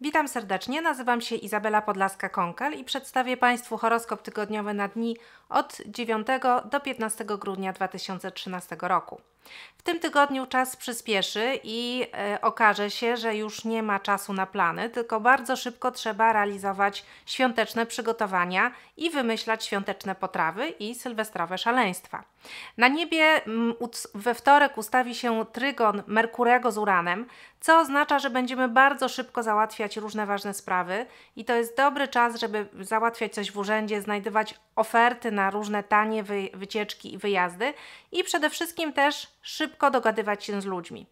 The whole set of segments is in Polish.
Witam serdecznie, nazywam się Izabela Podlaska-Konkel i przedstawię Państwu horoskop tygodniowy na dni od 9 do 15 grudnia 2013 roku. W tym tygodniu czas przyspieszy i e, okaże się, że już nie ma czasu na plany, tylko bardzo szybko trzeba realizować świąteczne przygotowania i wymyślać świąteczne potrawy i sylwestrowe szaleństwa. Na niebie we wtorek ustawi się trygon Merkurego z Uranem, co oznacza, że będziemy bardzo szybko załatwiać różne ważne sprawy i to jest dobry czas, żeby załatwiać coś w urzędzie, znajdować oferty na różne tanie wy wycieczki i wyjazdy i przede wszystkim też szybko dogadywać się z ludźmi.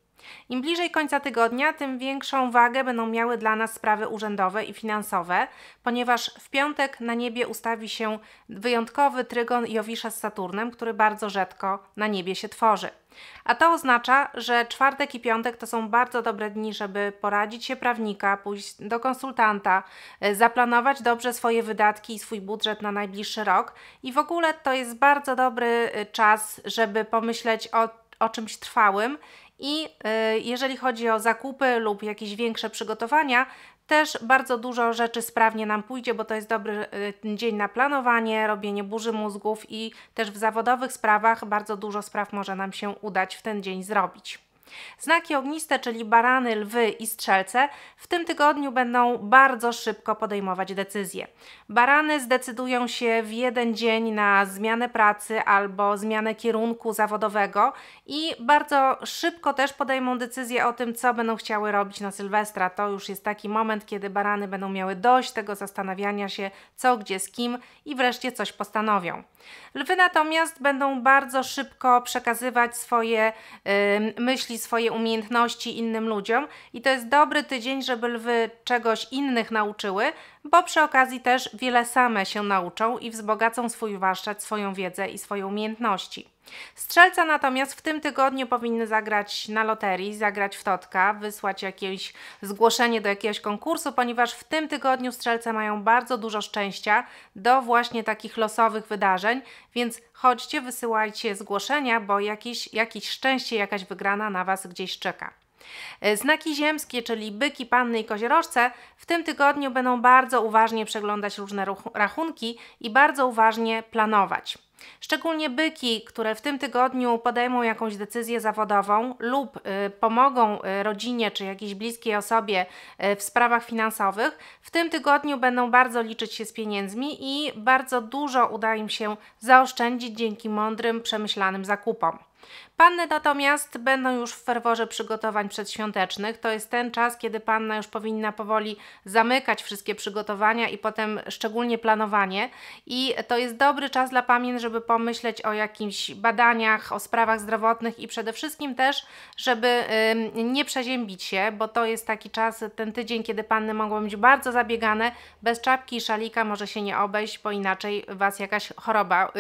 Im bliżej końca tygodnia, tym większą wagę będą miały dla nas sprawy urzędowe i finansowe, ponieważ w piątek na niebie ustawi się wyjątkowy trygon Jowisza z Saturnem, który bardzo rzadko na niebie się tworzy. A to oznacza, że czwartek i piątek to są bardzo dobre dni, żeby poradzić się prawnika, pójść do konsultanta, e, zaplanować dobrze swoje wydatki i swój budżet na najbliższy rok. I w ogóle to jest bardzo dobry e, czas, żeby pomyśleć o, o czymś trwałym i y, jeżeli chodzi o zakupy lub jakieś większe przygotowania, też bardzo dużo rzeczy sprawnie nam pójdzie, bo to jest dobry y, dzień na planowanie, robienie burzy mózgów i też w zawodowych sprawach bardzo dużo spraw może nam się udać w ten dzień zrobić. Znaki ogniste, czyli barany, lwy i strzelce, w tym tygodniu będą bardzo szybko podejmować decyzje. Barany zdecydują się w jeden dzień na zmianę pracy albo zmianę kierunku zawodowego i bardzo szybko też podejmą decyzję o tym, co będą chciały robić na Sylwestra. To już jest taki moment, kiedy barany będą miały dość tego zastanawiania się, co, gdzie, z kim i wreszcie coś postanowią. Lwy natomiast będą bardzo szybko przekazywać swoje yy, myśli, swoje umiejętności innym ludziom. I to jest dobry tydzień, żeby lwy czegoś innych nauczyły, bo przy okazji też wiele same się nauczą i wzbogacą swój warsztat, swoją wiedzę i swoje umiejętności. Strzelca natomiast w tym tygodniu powinny zagrać na loterii, zagrać w totka, wysłać jakieś zgłoszenie do jakiegoś konkursu, ponieważ w tym tygodniu strzelce mają bardzo dużo szczęścia do właśnie takich losowych wydarzeń, więc chodźcie, wysyłajcie zgłoszenia, bo jakieś, jakieś szczęście, jakaś wygrana na Was gdzieś czeka. E, znaki ziemskie, czyli byki, panny i koziorożce, w tym tygodniu będą bardzo uważnie przeglądać różne rachunki i bardzo uważnie planować. Szczególnie byki, które w tym tygodniu podejmą jakąś decyzję zawodową lub y, pomogą y, rodzinie czy jakiejś bliskiej osobie w sprawach finansowych, w tym tygodniu będą bardzo liczyć się z pieniędzmi i bardzo dużo uda im się zaoszczędzić dzięki mądrym, przemyślanym zakupom. Panny natomiast będą już w ferworze przygotowań przedświątecznych. To jest ten czas, kiedy panna już powinna powoli zamykać wszystkie przygotowania i potem szczególnie planowanie. I to jest dobry czas dla pamien, żeby pomyśleć o jakichś badaniach, o sprawach zdrowotnych i przede wszystkim też, żeby nie przeziębić się, bo to jest taki czas, ten tydzień, kiedy panny mogą być bardzo zabiegane. Bez czapki i szalika może się nie obejść, bo inaczej Was jakaś choroba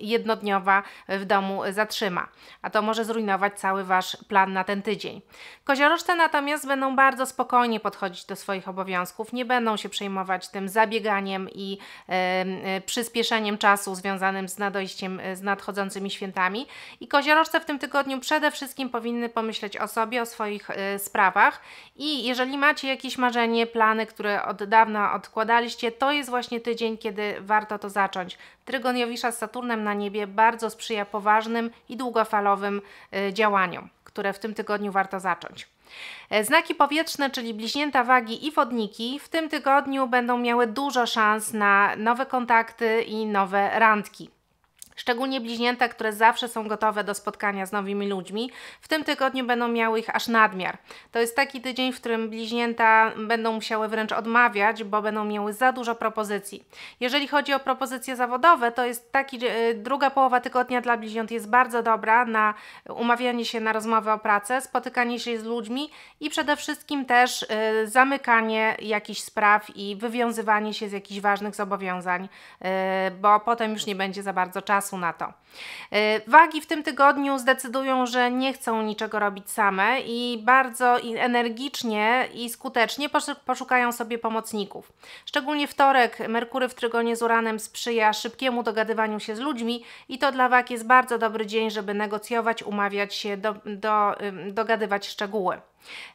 jednodniowa w domu zatrzyma a to może zrujnować cały Wasz plan na ten tydzień. Koziorożce natomiast będą bardzo spokojnie podchodzić do swoich obowiązków, nie będą się przejmować tym zabieganiem i e, przyspieszeniem czasu związanym z nadejściem, e, z nadchodzącymi świętami. I koziorożce w tym tygodniu przede wszystkim powinny pomyśleć o sobie, o swoich e, sprawach i jeżeli macie jakieś marzenie, plany, które od dawna odkładaliście, to jest właśnie tydzień, kiedy warto to zacząć. Trygon Jowisza z Saturnem na niebie bardzo sprzyja poważnym i długofalowym y, działaniom, które w tym tygodniu warto zacząć. E, znaki powietrzne, czyli bliźnięta wagi i wodniki, w tym tygodniu będą miały dużo szans na nowe kontakty i nowe randki. Szczególnie bliźnięta, które zawsze są gotowe do spotkania z nowymi ludźmi, w tym tygodniu będą miały ich aż nadmiar. To jest taki tydzień, w którym bliźnięta będą musiały wręcz odmawiać, bo będą miały za dużo propozycji. Jeżeli chodzi o propozycje zawodowe, to jest taki, e, druga połowa tygodnia dla bliźniąt jest bardzo dobra na umawianie się na rozmowę o pracę, spotykanie się z ludźmi i przede wszystkim też y, zamykanie jakichś spraw i wywiązywanie się z jakichś ważnych zobowiązań, y, bo potem już nie będzie za bardzo czasu czasu na to. E, wagi w tym tygodniu zdecydują, że nie chcą niczego robić same i bardzo energicznie i skutecznie poszukają sobie pomocników. Szczególnie wtorek Merkury w trygonie z Uranem sprzyja szybkiemu dogadywaniu się z ludźmi i to dla wag jest bardzo dobry dzień, żeby negocjować, umawiać się, do, do, dogadywać szczegóły.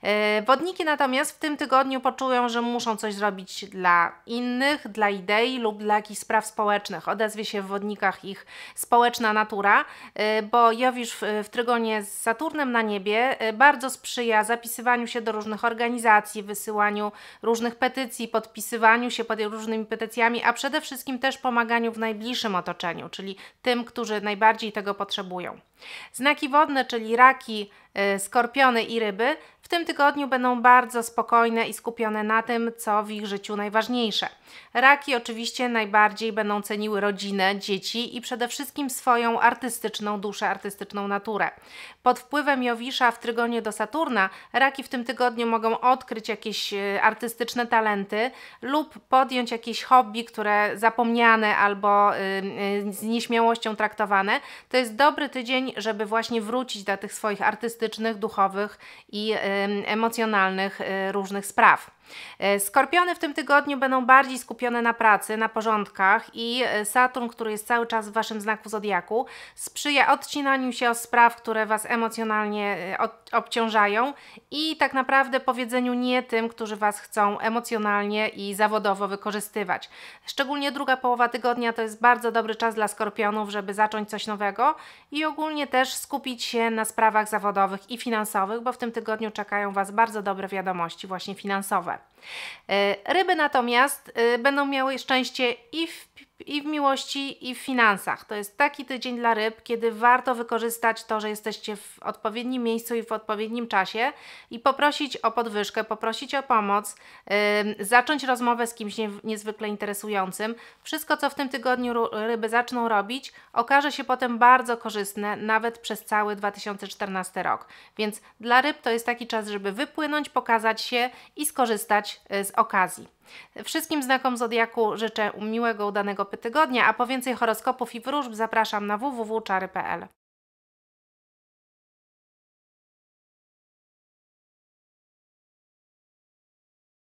E, wodniki natomiast w tym tygodniu poczują, że muszą coś zrobić dla innych, dla idei lub dla jakichś spraw społecznych. Odezwie się w wodnikach ich społeczna natura, e, bo Jowisz w, trygonie z Saturnem na niebie e, bardzo sprzyja zapisywaniu się do różnych organizacji, wysyłaniu różnych petycji, podpisywaniu się pod różnymi petycjami, a przede wszystkim też pomaganiu w najbliższym otoczeniu, czyli tym, którzy najbardziej tego potrzebują. Znaki wodne, czyli raki, skorpiony i ryby, w tym tygodniu będą bardzo spokojne i skupione na tym, co w ich życiu najważniejsze. Raki oczywiście najbardziej będą ceniły rodzinę, dzieci i przede wszystkim swoją artystyczną duszę, artystyczną naturę. Pod wpływem Jowisza w trygonie do Saturna, raki w tym tygodniu mogą odkryć jakieś y, artystyczne talenty lub podjąć jakieś hobby, które zapomniane albo y, z nieśmiałością traktowane. To jest dobry tydzień żeby właśnie wrócić do tych swoich artystycznych, duchowych i emocjonalnych y, różnych spraw. E, skorpiony w tym tygodniu będą bardziej skupione na pracy, na porządkach i e, Saturn, który jest cały czas w Waszym znaku Zodiaku, sprzyja odcinaniu się od spraw, które Was emocjonalnie e, obciążają i tak naprawdę powiedzeniu nie tym, którzy Was chcą emocjonalnie i zawodowo wykorzystywać. Szczególnie druga połowa tygodnia to jest bardzo dobry czas dla skorpionów, żeby zacząć coś nowego i ogólnie też skupić się na sprawach zawodowych i finansowych, bo w tym tygodniu czekają Was bardzo dobre wiadomości właśnie finansowe. E, ryby natomiast e, będą miały szczęście i w i w miłości, i w finansach. To jest taki tydzień dla ryb, kiedy warto wykorzystać to, że jesteście w odpowiednim miejscu i w odpowiednim czasie i poprosić o podwyżkę, poprosić o pomoc, zacząć rozmowę z kimś nie, niezwykle interesującym. Wszystko, co w tym tygodniu ryby zaczną robić, okaże się potem bardzo korzystne, nawet przez cały 2014 rok. Więc dla ryb to jest taki czas, żeby wypłynąć, pokazać się i skorzystać y, z okazji. Wszystkim znakom Zodiaku życzę miłego, udanego tygodnia, a po więcej horoskopów i wróżb zapraszam na www.czary.pl.